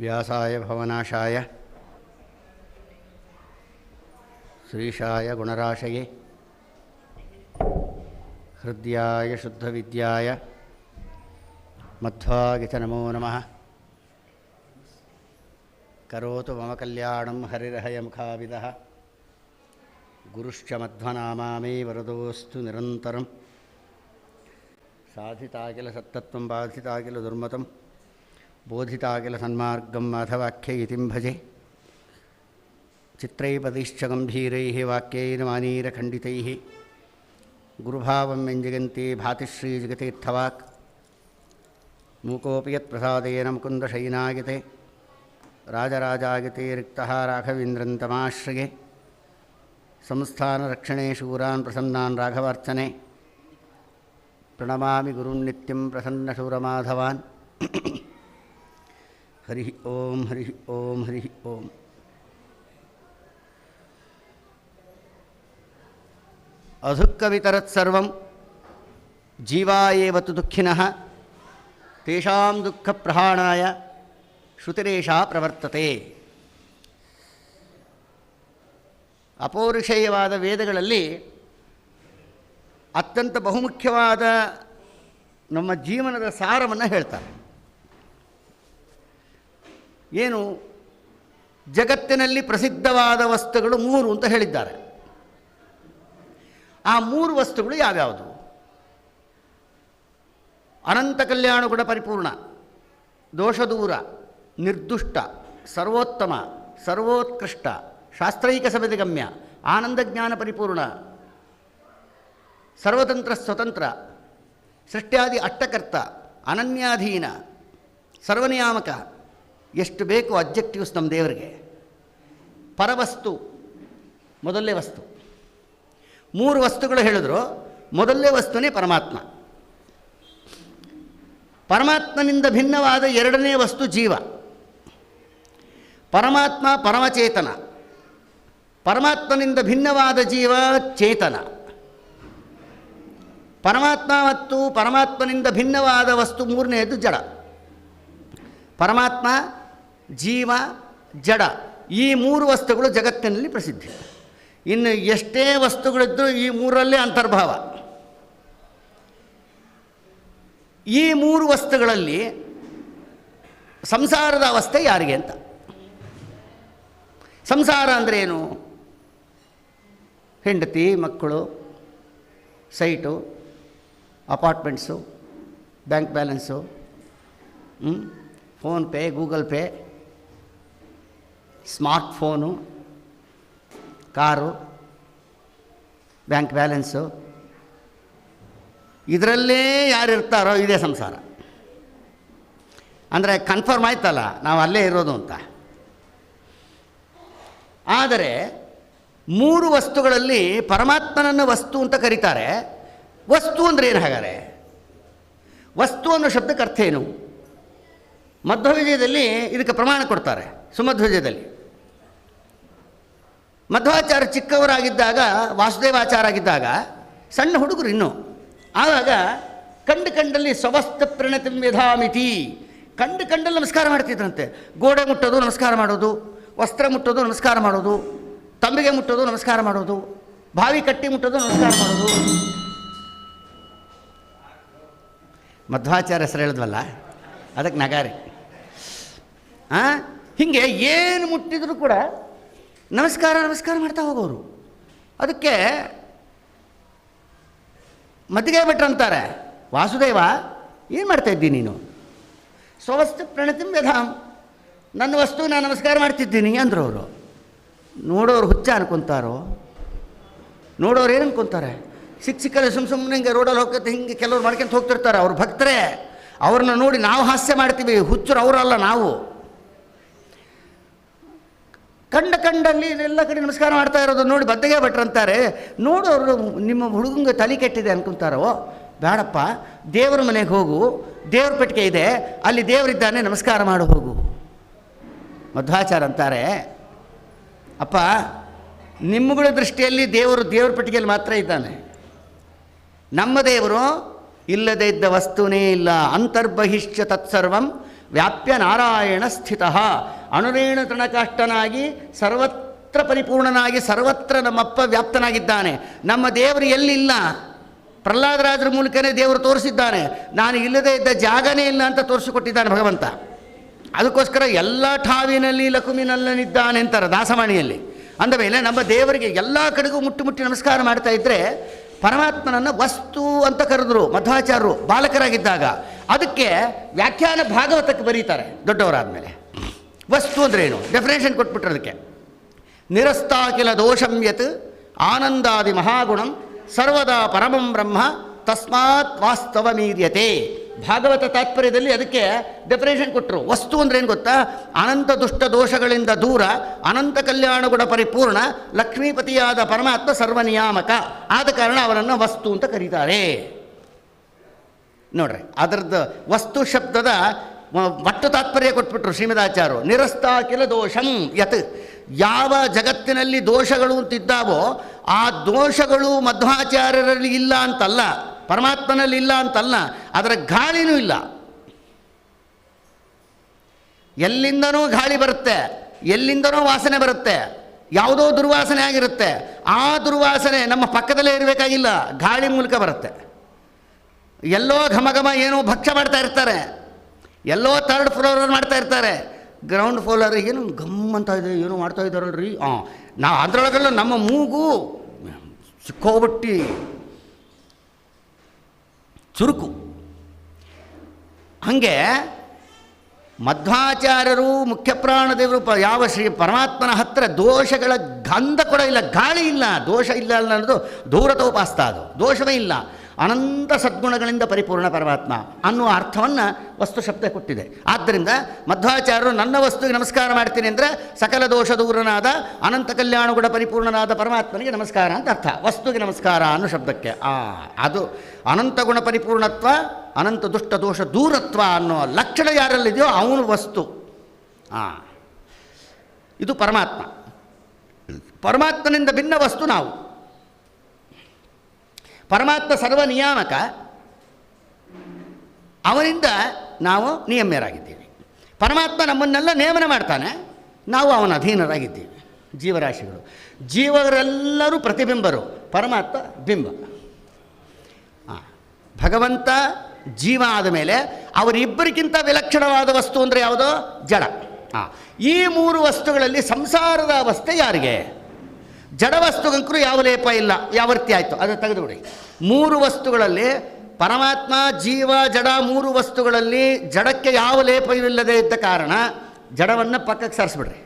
व्यासाय भवनाशाय श्रीशाय गुणराशये हृद्याय शुद्धविद्याय मध्वागिच नमो नमः करोतु मम कल्याणं हरिरहयमुखाविदः गुरुश्च मध्वनामा मे वरदोऽस्तु निरन्तरं साधिता किल सत्तत्वं बाधिता किल दुर्मतं बोधिता किल सन्मार्गं माधवाख्यैतिं भजे चित्रैपदिश्च गम्भीरैः वाक्यैः मानीरखण्डितैः गुरुभावं व्यञ्जयन्ति भातिश्रीजगतीर्थवाक् मूकोऽपि यत्प्रसादेन मुकुन्दशयिनायते राजराजायते रिक्तः राघवेन्द्रं तमाश्रये संस्थानरक्षणे शूरान् प्रसन्नान् राघवार्चने प्रणमामि गुरुन् नित्यं प्रसन्नशूरमाधवान् ಹರಿ ಓಂ ಹರಿ ಓಂ ಹರಿ ಓಂ. ಅಧುಕ್ಕವಿತರತ್ಸರ್ವಂ ಜೀವಾ ದುಃಖಿನಃ. ತೇಷಾಂ ದುಃಖ ಪ್ರಹಾಣಾಯ ಶ್ರುತಿರೇಷಾ ಪ್ರವರ್ತತೆ. ಅಪೌರುಷೇಯವಾದ ವೇದಗಳಲ್ಲಿ ಅತ್ಯಂತ ಬಹುಮುಖ್ಯವಾದ ನಮ್ಮ ಜೀವನದ ಸಾರವನ್ನು ಹೇಳ್ತಾರೆ. ಏನು ಜಗತ್ತಿನಲ್ಲಿ ಪ್ರಸಿದ್ಧವಾದ ವಸ್ತುಗಳು ಮೂರು ಅಂತ ಹೇಳಿದ್ದಾರೆ. ಆ ಮೂರು ವಸ್ತುಗಳು ಯಾವ್ಯಾವುದು? ಅನಂತ ಕಲ್ಯಾಣ ಗುಣ ಪರಿಪೂರ್ಣ ದೋಷದೂರ ನಿರ್ದುಷ್ಟ, ಸರ್ವೋತ್ತಮ, ಸರ್ವೋತ್ಕೃಷ್ಟ, ಶಾಸ್ತ್ರೈಕ ಸಮಿತಿಗಮ್ಯ ಆನಂದ ಜ್ಞಾನ ಪರಿಪೂರ್ಣ, ಸರ್ವತಂತ್ರ ಸ್ವತಂತ್ರ, ಸೃಷ್ಟ್ಯಾದಿ ಅಷ್ಟಕರ್ತ, ಅನನ್ಯಾಧೀನ, ಸರ್ವನಿಯಾಮಕ ಎಷ್ಟು ಬೇಕು ಅಬ್ಜೆಕ್ಟಿವ್ಸ್ ನಮ್ಮ ದೇವರಿಗೆ. ಪರವಸ್ತು, ಮೊದಲನೇ ವಸ್ತು. ಮೂರು ವಸ್ತುಗಳು ಹೇಳಿದ್ರು, ಮೊದಲನೇ ವಸ್ತುನೇ ಪರಮಾತ್ಮ. ಪರಮಾತ್ಮನಿಂದ ಭಿನ್ನವಾದ ಎರಡನೇ ವಸ್ತು ಜೀವ. ಪರಮಾತ್ಮ ಪರಮಚೇತನ. ಪರಮಾತ್ಮನಿಂದ ಭಿನ್ನವಾದ ಜೀವ ಚೇತನ. ಪರಮಾತ್ಮ ಮತ್ತು ಪರಮಾತ್ಮನಿಂದ ಭಿನ್ನವಾದ ವಸ್ತು ಮೂರನೆಯದು ಜಡ. ಪರಮಾತ್ಮ ಜೀವ, ಜಡ ಈ ಮೂರು ವಸ್ತುಗಳು ಜಗತ್ತಿನಲ್ಲಿ ಪ್ರಸಿದ್ಧಿ. ಇನ್ನು ಎಷ್ಟೇ ವಸ್ತುಗಳಿದ್ದರೂ ಈ ಮೂರಲ್ಲೇ ಅಂತರ್ಭಾವ. ಈ ಮೂರು ವಸ್ತುಗಳಲ್ಲಿ ಸಂಸಾರದ ಅವಸ್ಥೆ ಯಾರಿಗೆ ಅಂತ? ಸಂಸಾರ ಅಂದರೆ ಏನು? ಹೆಂಡತಿ, ಮಕ್ಕಳು, site, apartments, bank balance PhonePe Google Pay. Smart phone car, bank balance, ಇದರಲ್ಲೇ ಯಾರಿರ್ತಾರೋ ಇದೇ ಸಂಸಾರ. ಅಂದರೆ ಕನ್ಫರ್ಮ್ ಆಯ್ತಲ್ಲ, ನಾವು ಅಲ್ಲೇ ಇರೋದು ಅಂತ. ಆದರೆ ಮೂರು ವಸ್ತುಗಳಲ್ಲಿ ಪರಮಾತ್ಮನನ್ನು ವಸ್ತು ಅಂತ ಕರೀತಾರೆ. ವಸ್ತು ಅಂದರೆ ಏನು ಹಾಗಾರೆ ವಸ್ತು ಅನ್ನೋ ಶಬ್ದಕ್ಕೆ ಅರ್ಥ ಏನು? ಮಧ್ವವಿಜಯದಲ್ಲಿ ಇದಕ್ಕೆ ಪ್ರಮಾಣ ಕೊಡ್ತಾರೆ, ಸುಮಧ್ವಜಯದಲ್ಲಿ. ಮಧ್ವಾಚಾರ್ಯ ಚಿಕ್ಕವರಾಗಿದ್ದಾಗ ವಾಸುದೇವಾಚಾರ ಆಗಿದ್ದಾಗ ಸಣ್ಣ ಹುಡುಗರು ಇನ್ನು. ಆವಾಗ ಕಂಡು ಕಂಡಲ್ಲಿ ಸ್ವವಸ್ತ ಪ್ರಣತಿ ವಿಧಾಮಿತಿ. ಕಂಡು ಕಂಡಲ್ಲಿ ನಮಸ್ಕಾರ ಮಾಡ್ತಿದ್ರಂತೆ. ಗೋಡೆ ಮುಟ್ಟೋದು ನಮಸ್ಕಾರ ಮಾಡೋದು, ವಸ್ತ್ರ ಮುಟ್ಟೋದು ನಮಸ್ಕಾರ ಮಾಡೋದು, ತಂಬಿಗೆ ಮುಟ್ಟೋದು ನಮಸ್ಕಾರ ಮಾಡೋದು, ಬಾವಿ ಕಟ್ಟಿ ಮುಟ್ಟೋದು ನಮಸ್ಕಾರ ಮಾಡೋದು. ಮಧ್ವಾಚಾರ್ಯ ಹೆಸರು ಹೇಳಿದ್ವಲ್ಲ? ಅದಕ್ಕೆ ನಗಾರಿ. ಹಾಂ ಹೀಗೆ ಏನು ಮುಟ್ಟಿದ್ರು ಕೂಡ ನಮಸ್ಕಾರ ನಮಸ್ಕಾರ ಮಾಡ್ತಾ ಹೋಗೋರು. ಅದಕ್ಕೆ ಮದ್ದಿಗೆ ಅಂತಾರೆ, ವಾಸುದೇವ, ಏನು ಮಾಡ್ತಾ ಇದ್ದೀನಿ ನೀನು? ಸ್ವವಸ್ತು ಪ್ರಣತಿಂ ವ್ಯಧಾಮ್ ನನ್ನ ವಸ್ತು ನಾನು ನಮಸ್ಕಾರ ಮಾಡ್ತಿದ್ದೀನಿ ಅಂದರು ಅವರು ನೋಡೋರು ಹುಚ್ಚ ಅನ್ಕೊತಾರೋ? ನೋಡೋರು ಏನು ಅನ್ಕೊತಾರೆ? ಸಿಕ್ಕ ಸಿಕ್ಕಲ್ಲಿ ಸುಮ್ಮ ಸುಮ್ಮನೆ ಹಿಂಗೆ ರೋಡಲ್ಲಿ ಹೋಗ್ತೈತೆ ಹಿಂಗೆ ಕೆಲವ್ರು ಮಾಡ್ಕೊಂತ ಹೋಗ್ತಿರ್ತಾರೆ. ಅವ್ರ ಭಕ್ತರೇ, ಅವ್ರನ್ನ ನೋಡಿ ನಾವು ಹಾಸ್ಯ ಮಾಡ್ತೀವಿ. ಹುಚ್ಚರು ಅವರಲ್ಲ ನಾವು. ಕಂಡ ಕಂಡಲ್ಲಿ ಎಲ್ಲ ಕಡೆ ನಮಸ್ಕಾರ ಮಾಡ್ತಾ ಇರೋದು ನೋಡಿ ಬದ್ದಗೆ ಭಟ್ರಂತಾರೆ ಅವರು ನಿಮ್ಮ ಹುಡುಗಂಗೆ ತಲೆ ಕೆಟ್ಟಿದೆ ಅನ್ಕೊಂತಾರೋ? ಬೇಡಪ್ಪ, ದೇವರ ಮನೆಗೆ ಹೋಗು, ದೇವ್ರ ಪೆಟ್ಟಿಗೆ ಇದೆ, ಅಲ್ಲಿ ದೇವರಿದ್ದಾನೆ, ನಮಸ್ಕಾರ ಮಾಡು, ಹೋಗು. ಮಧ್ವಾಚಾರ ಅಂತಾರೆ. ಅಪ್ಪ, ನಿಮ್ಮಗಳ ದೃಷ್ಟಿಯಲ್ಲಿ ದೇವರು ದೇವ್ರ ಪೆಟ್ಟಿಗೆಯಲ್ಲಿ ಮಾತ್ರ ಇದ್ದಾನೆ. ನಮ್ಮ ದೇವರು ಇಲ್ಲದೇ ಇದ್ದ ವಸ್ತುನೇ ಇಲ್ಲ. ಅಂತರ್ಬಹಿಷ್ಯ ತತ್ಸರ್ವಂ ವ್ಯಾಪ್ಯ ನಾರಾಯಣ ಸ್ಥಿತ. ಅಣುರೇಣ ತೃಣಕಾಷ್ಟನಾಗಿ ಸರ್ವತ್ರ ಪರಿಪೂರ್ಣನಾಗಿ ಸರ್ವತ್ರ ನಮ್ಮಪ್ಪ ವ್ಯಾಪ್ತನಾಗಿದ್ದಾನೆ. ನಮ್ಮ ದೇವರು ಎಲ್ಲಿಲ್ಲ? ಪ್ರಹ್ಲಾದರಾಜರ ಮೂಲಕನೇ ದೇವರು ತೋರಿಸಿದ್ದಾನೆ. ನಾನು ಇಲ್ಲದೇ ಇದ್ದ ಜಾಗನೇ ಇಲ್ಲ ಅಂತ ತೋರಿಸಿಕೊಟ್ಟಿದ್ದಾನೆ ಭಗವಂತ. ಅದಕ್ಕೋಸ್ಕರ ಎಲ್ಲ ಠಾವಿನಲ್ಲಿ ಲಕುಮಿನಲ್ಲನಿದ್ದಾನೆ ಅಂತಾರೆ ದಾಸವಾಣಿಯಲ್ಲಿ. ಅಂದಮೇಲೆ ನಮ್ಮ ದೇವರಿಗೆ ಎಲ್ಲ ಕಡೆಗೂ ಮುಟ್ಟಿ ಮುಟ್ಟಿ ನಮಸ್ಕಾರ ಮಾಡ್ತಾ ಇದ್ದರೆ ಪರಮಾತ್ಮನನ್ನು ವಸ್ತು ಅಂತ ಕರೆದರು ಮಧ್ವಾಚಾರ್ಯರು ಬಾಲಕರಾಗಿದ್ದಾಗ. ಅದಕ್ಕೆ ವ್ಯಾಖ್ಯಾನ ಭಾಗವತಕ್ಕೆ ಬರೀತಾರೆ ದೊಡ್ಡವರಾದಮೇಲೆ. ವಸ್ತು ಅಂದ್ರೆ ಏನು? ಡೆಫಿನೇಷನ್ ಕೊಟ್ಬಿಟ್ರು ಅದಕ್ಕೆ. ನಿರಸ್ತಾಕಿಲ ದೋಷಂ ಯತ್ ಆನಂದಾದಿ ಮಹಾಗುಣಂ ಸರ್ವದಾ ಪರಮಂ ಬ್ರಹ್ಮ ತಸ್ಮಾತ್ ವಾಸ್ತವ ಮೀರ್ಯತೆ ಭಾಗವತ ತಾತ್ಪರ್ಯದಲ್ಲಿ ಅದಕ್ಕೆ ಡೆಫಿನೇಷನ್ ಕೊಟ್ಟರು ವಸ್ತು ಅಂದ್ರೆ ಏನು ಗೊತ್ತಾ? ಅನಂತ ದುಷ್ಟ ದೋಷಗಳಿಂದ ದೂರ, ಅನಂತ ಕಲ್ಯಾಣ ಗುಣ ಪರಿಪೂರ್ಣ, ಲಕ್ಷ್ಮೀಪತಿಯಾದ ಪರಮಾತ್ಮ ಸರ್ವನಿಯಾಮಕ. ಆದ ಕಾರಣ ಅವರನ್ನು ವಸ್ತು ಅಂತ ಕರೀತಾರೆ. ನೋಡ್ರಿ ಅದರದ್ದು ವಸ್ತು ಶಬ್ದದ ಮ- ಒಟ್ಟು ತಾತ್ಪರ್ಯ ಕೊಟ್ಬಿಟ್ರು ಶ್ರೀಮದಾಚಾರ್ಯರು. ನಿರಸ್ತಾಕಿಲ ದೋಷಂ ಯತ್. ಯಾವ ಜಗತ್ತಿನಲ್ಲಿ ದೋಷಗಳು ಅಂತಿದ್ದಾವೋ ಆ ದೋಷಗಳು ಮಧ್ವಾಚಾರ್ಯರಲ್ಲಿ ಇಲ್ಲ ಅಂತಲ್ಲ, ಪರಮಾತ್ಮನಲ್ಲಿ ಇಲ್ಲ ಅಂತಲ್ಲ, ಅದರ ಗಾಳಿನೂ ಇಲ್ಲ. ಎಲ್ಲಿಂದನೂ ಗಾಳಿ ಬರುತ್ತೆ, ಎಲ್ಲಿಂದನೋ ವಾಸನೆ ಬರುತ್ತೆ, ಯಾವುದೋ ದುರ್ವಾಸನೆ ಆಗಿರುತ್ತೆ, ಆ ದುರ್ವಾಸನೆ ನಮ್ಮ ಪಕ್ಕದಲ್ಲೇ ಇರಬೇಕಾಗಿಲ್ಲ, ಗಾಳಿ ಮೂಲಕ ಬರುತ್ತೆ. ಎಲ್ಲೋ ಘಮ ಘಮ ಏನೋ ಭಕ್ಷ್ಯ ಮಾಡ್ತಾ ಇರ್ತಾರೆ. ಎಲ್ಲೋ ಥರ್ಡ್ ಫ್ಲೋರ್ ಮಾಡ್ತಾ ಇರ್ತಾರೆ. ಗ್ರೌಂಡ್ ಫ್ಲೋರ್ ಏನು ಗಮ್ ಅಂತ ಇದೆ, ಏನು ಮಾಡ್ತಾ ಇದ್ದಾರಲ್ರಿ? ಹಾಂ ನಾವು ಅದರೊಳಗೆಲ್ಲ ನಮ್ಮ ಮೂಗು ಸಿಕ್ಕೋಬಿಟ್ಟು. ಚುರುಕು. ಹಾಗೆ ಮಧ್ವಾಚಾರ್ಯರು ಮುಖ್ಯಪ್ರಾಣದೇವರು ಪ, ಯಾವ ಶ್ರೀ ಪರಮಾತ್ಮನ ಹತ್ತಿರ ದೋಷಗಳ ಗಂಧ ಕೂಡ ಇಲ್ಲ, ಗಾಳಿ ಇಲ್ಲ, ದೋಷ ಇಲ್ಲ ಅನ್ನೋದು ದೂರತೋಪಾಸ್ತ ಅದು. ದೋಷವೇ ಇಲ್ಲ. ಅನಂತ ಸದ್ಗುಣಗಳಿಂದ ಪರಿಪೂರ್ಣ ಪರಮಾತ್ಮ ಅನ್ನುವ ಅರ್ಥವನ್ನು ವಸ್ತು ಶಬ್ದ ಕೊಟ್ಟಿದೆ. ಆದ್ದರಿಂದ ಮಧ್ವಾಚಾರ್ಯರು ನನ್ನ ವಸ್ತುವಿಗೆ ನಮಸ್ಕಾರ ಮಾಡ್ತೀನಿ ಅಂದರೆ ಸಕಲ ದೋಷ ದೂರನಾದ ಅನಂತ ಕಲ್ಯಾಣ ಗುಣ ಪರಿಪೂರ್ಣನಾದ ಪರಮಾತ್ಮನಿಗೆ ನಮಸ್ಕಾರ ಅಂತ ಅರ್ಥ. ವಸ್ತುವಿಗೆ ನಮಸ್ಕಾರ ಅನ್ನೋ ಶಬ್ದಕ್ಕೆ. ಆ, ಅದು ಅನಂತ ಗುಣ ಪರಿಪೂರ್ಣತ್ವ, ಅನಂತ ದುಷ್ಟ ದೋಷ ದೂರತ್ವ ಅನ್ನೋ ಲಕ್ಷಣ ಯಾರಲ್ಲಿದೆಯೋ ಅವನು ವಸ್ತು. ಇದು ಪರಮಾತ್ಮ. ಪರಮಾತ್ಮನಿಂದ ಭಿನ್ನ ವಸ್ತು ನಾವು. ಪರಮಾತ್ಮ ಸರ್ವ ನಿಯಾಮಕ. ಅವನಿಂದ ನಾವು ನಿಯಮ್ಯರಾಗಿದ್ದೀವಿ. ಪರಮಾತ್ಮ ನಮ್ಮನ್ನೆಲ್ಲ ನಿಯಮನ ಮಾಡ್ತಾನೆ. ನಾವು ಅವನ ಅಧೀನರಾಗಿದ್ದೀವಿ. ಜೀವರಾಶಿಗಳು. ಜೀವರೆಲ್ಲರೂ ಪ್ರತಿಬಿಂಬರು. ಪರಮಾತ್ಮ ಬಿಂಬ. ಭಗವಂತ ಜೀವ ಆದ ಮೇಲೆ ಅವರಿಬ್ಬರಿಗಿಂತ ವಿಲಕ್ಷಣವಾದ ವಸ್ತು ಅಂದರೆ ಯಾವುದೋ? ಜಡ. ಈ ಮೂರು ವಸ್ತುಗಳಲ್ಲಿ ಸಂಸಾರದ ಅವಸ್ಥೆ ಯಾರಿಗೆ? ಜಡ ವಸ್ತುಗಂಕರು ಯಾವ ಲೇಪ ಇಲ್ಲ ಯಾವರ್ತಿ ಆಯಿತು? ಅದು ತೆಗೆದುಬಿಡಿ. ಮೂರು ವಸ್ತುಗಳಲ್ಲಿ ಪರಮಾತ್ಮ, ಜೀವ, ಜಡ ಮೂರು ವಸ್ತುಗಳಲ್ಲಿ ಜಡಕ್ಕೆ ಯಾವ ಲೇಪವಿಲ್ಲದೆ ಇದ್ದ ಕಾರಣ ಜಡವನ್ನು ಪಕ್ಕಕ್ಕೆ ಸರಿಸ್ಬಿಡ್ರಿ.